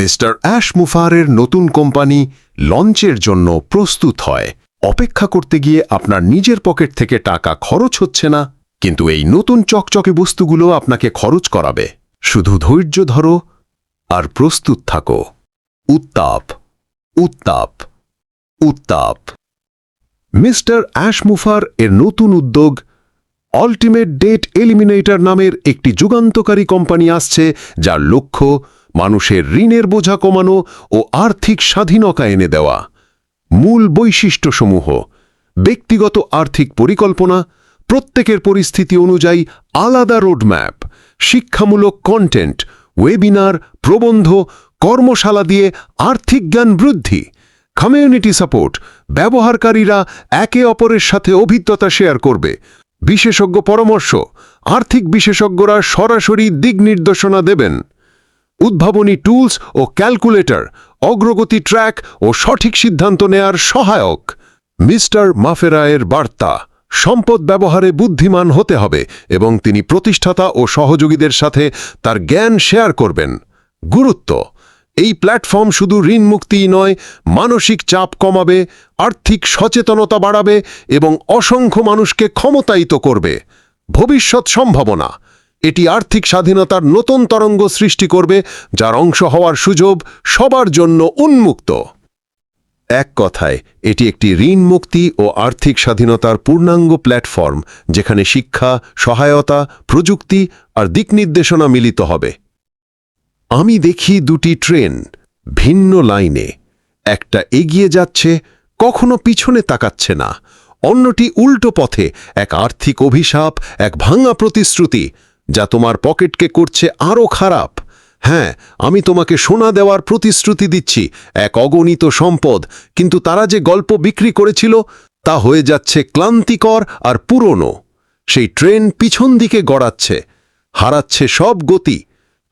Mister ash মুফারের নতুন company লঞ্চের জন্য প্রস্তুত হয়। অপেক্ষা করতে গিয়ে আপনার নিজের পকেট থেকে টাকা খরচ হচ্ছে না, কিন্তু এই নতুন চকচকে বস্তুগুলো আপনাকে খরচ করাবে। শুধু ধৈর্য ধরো আর প্রস্তুত থাকো। উত্তাপ উত্তাপ উত্তাপ। মিস্টার অ্যাশমুফার এর নতুন উদ্যোগ অল্টিমেট ডেট এলিমিনেটর নামের একটি যুগান্তকারী কোম্পানি আসছে, যার লক্ষ্য মানুষের ঋণের বোঝা কমানো ও আর্থিক স্বাধীনতা এনে দেওয়া। মূল বৈশিষ্ট্যসমূহ, ব্যক্তিগত আর্থিক পরিকল্পনা, প্রত্যেকের পরিস্থিতি অনুযায়ী আলাদা রোডম্যাপ, শিক্ষামূলক কন্টেন্ট, ওয়েবিনার, প্রবন্ধ, কর্মশালা দিয়ে আর্থিক জ্ঞান বৃদ্ধি, কমিউনিটি সাপোর্ট, ব্যবহারকারীরা একে অপরের সাথে অভিজ্ঞতা শেয়ার করবে, বিশেষজ্ঞ পরামর্শ, আর্থিক বিশেষজ্ঞরা সরাসরি দিক নির্দেশনা দেবেন। উদ্ভাবনী টুলস ও ক্যালকুলেটর, অগ্রগতি ট্র্যাক ও সঠিক সিদ্ধান্ত নেয়ার সহায়ক। মিস্টার মাফেরায়ের বার্তা, সম্পদ ব্যবহারে বুদ্ধিমান হতে হবে এবং তিনি প্রতিষ্ঠাতা ও সহযোগীদের সাথে তার জ্ঞান শেয়ার করবেন। গুরুত্ব, এই প্ল্যাটফর্ম শুধু ঋণ মুক্তিই নয়, মানসিক চাপ কমাবে, আর্থিক সচেতনতা বাড়াবে এবং অসংখ্য মানুষকে ক্ষমতায়িত করবে। ভবিষ্যৎ সম্ভাবনা এটি আর্থিক স্বাধীনতার নতুন তরঙ্গ সৃষ্টি করবে, যার অংশ হওয়ার সুযোগ সবার জন্য উন্মুক্ত। এক কথায়, এটি একটি ঋণ মুক্তি ও আর্থিক স্বাধীনতার পূর্ণাঙ্গ প্ল্যাটফর্ম, যেখানে শিক্ষা, সহায়তা, প্রযুক্তি আর দিকনির্দেশনা মিলিত হবে। আমি দেখি দুটি ট্রেন ভিন্ন লাইনে। একটা এগিয়ে যাচ্ছে, কখনো পিছনে তাকাচ্ছে না। অন্যটি উল্টো পথে, এক আর্থিক অভিশাপ, এক ভাঙা প্রতিশ্রুতি। যা তোমার পকেটকে করছে আরও খারাপ। হ্যাঁ আমি তোমাকে সোনা দেওয়ার প্রতিশ্রুতি দিচ্ছি, এক অগণিত সম্পদ। কিন্তু তারা যে গল্প বিক্রি করেছিল, তা হয়ে যাচ্ছে ক্লান্তিকর আর পুরনো। সেই ট্রেন পিছন দিকে গড়াচ্ছে, হারাচ্ছে সব গতি।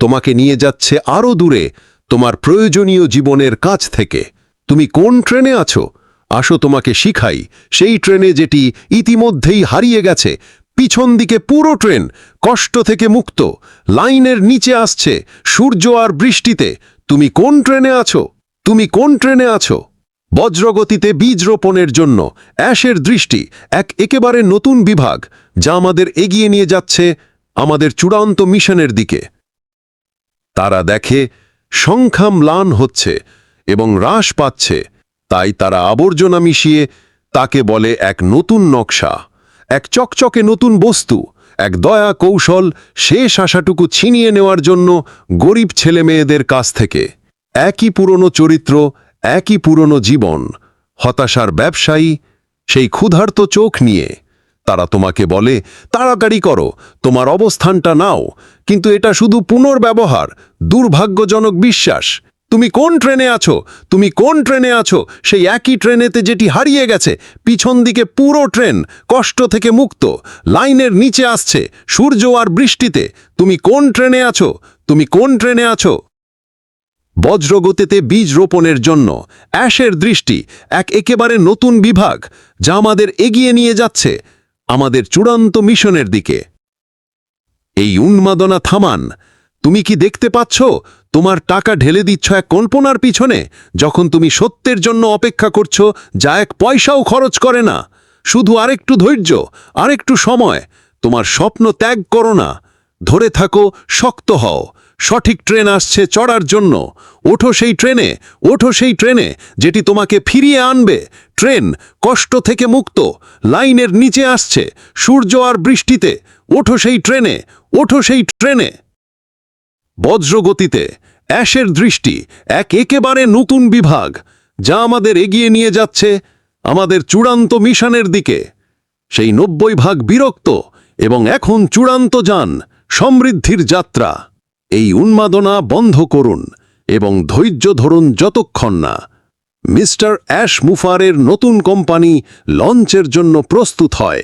তোমাকে নিয়ে যাচ্ছে আরও দূরে, তোমার প্রয়োজনীয় জীবনের কাছ থেকে। তুমি কোন ট্রেনে আছো? আসো তোমাকে শিখাই। সেই ট্রেনে যেটি ইতিমধ্যেই হারিয়ে গেছে পিছন দিকে পুরো ট্রেন কষ্ট থেকে মুক্ত। লাইনের নিচে আসছে সূর্য আর বৃষ্টিতে। তুমি কোন ট্রেনে আছো? তুমি কোন ট্রেনে আছো? বজ্রগতিতে বীজ রোপণের জন্য অ্যাশের দৃষ্টি এক একেবারে নতুন বিভাগ, যা আমাদের এগিয়ে নিয়ে যাচ্ছে আমাদের চূড়ান্ত মিশনের দিকে। তারা দেখে সংখ্যা ম্লান হচ্ছে এবং হ্রাস পাচ্ছে, তাই তারা আবর্জনা মিশিয়ে তাকে বলে এক নতুন নকশা। এক চকচকে নতুন বস্তু, এক দয়া কৌশল শেষ আশাটুকু ছিনিয়ে নেওয়ার জন্য গরিব ছেলেমেয়েদের কাছ থেকে। একই পুরনো চরিত্র, একই পুরনো জীবন, হতাশার ব্যবসায়ী, সেই ক্ষুধার্ত চোখ নিয়ে। তারা তোমাকে বলে, তাড়াতাড়ি করো, তোমার অবস্থানটা নাও। কিন্তু এটা শুধু পুনর্ব্যবহার, দুর্ভাগ্যজনক বিশ্বাস। তুমি কোন ট্রেনে আছো? তুমি কোন ট্রেনে আছো? সেই একই ট্রেনেতে যেটি হারিয়ে গেছে, পিছন দিকে পুরো ট্রেন কষ্ট থেকে মুক্ত, লাইনের নিচে আসছে, সূর্য আর বৃষ্টিতে। তুমি কোন ট্রেনে আছো? তুমি কোন ট্রেনে আছো? বজ্রগতিতে বীজ রোপণের জন্য, অ্যাশের দৃষ্টি, এক একেবারে নতুন বিভাগ, যা আমাদের এগিয়ে নিয়ে যাচ্ছে, আমাদের চূড়ান্ত মিশনের দিকে। এই উন্মাদনা থামান, তুমি কি দেখতে পাচ্ছ? তোমার টাকা ঢেলে দিচ্ছ এক কল্পনার পিছনে, যখন তুমি সত্যের জন্য অপেক্ষা করছ, যা এক পয়সাও খরচ করে না। শুধু আরেকটু ধৈর্য, আরেকটু সময়। তোমার স্বপ্ন ত্যাগ করো না। ধরে থাকো, শক্ত হও। সঠিক ট্রেন আসছে চড়ার জন্য। ওঠো সেই ট্রেনে, ওঠো সেই ট্রেনে, যেটি তোমাকে ফিরিয়ে আনবে। ট্রেন কষ্ট থেকে মুক্ত, লাইনের নিচে আসছে, সূর্য আর বৃষ্টিতে। ওঠো সেই ট্রেনে, ওঠো সেই ট্রেনে। বজ্রগতিতে, অ্যাশের দৃষ্টি এক একেবারে নতুন বিভাগ, যা আমাদের এগিয়ে নিয়ে যাচ্ছে আমাদের চূড়ান্ত মিশনের দিকে। সেই নব্বই ভাগ বিরক্ত এবং এখন চূড়ান্ত যান, সমৃদ্ধির যাত্রা। এই উন্মাদনা বন্ধ করুন এবং ধৈর্য ধরুন যতক্ষণ না। মিস্টার অ্যাশ মুফারের নতুন কোম্পানি লঞ্চের জন্য প্রস্তুত হয়।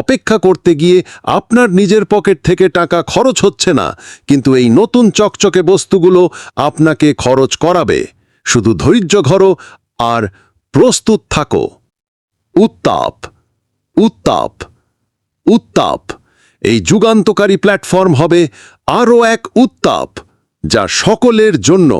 অপেক্ষা করতে গিয়ে আপনার নিজের পকেট থেকে টাকা খরচ হচ্ছে না, কিন্তু এই নতুন চকচকে বস্তুগুলো আপনাকে খরচ করাবে। শুধু ধৈর্য ঘরো আর প্রস্তুত থাকো। উত্তাপ উত্তাপ উত্তাপ। এই যুগান্তকারী প্ল্যাটফর্ম হবে আরও এক উত্তাপ, যা সকলের জন্য।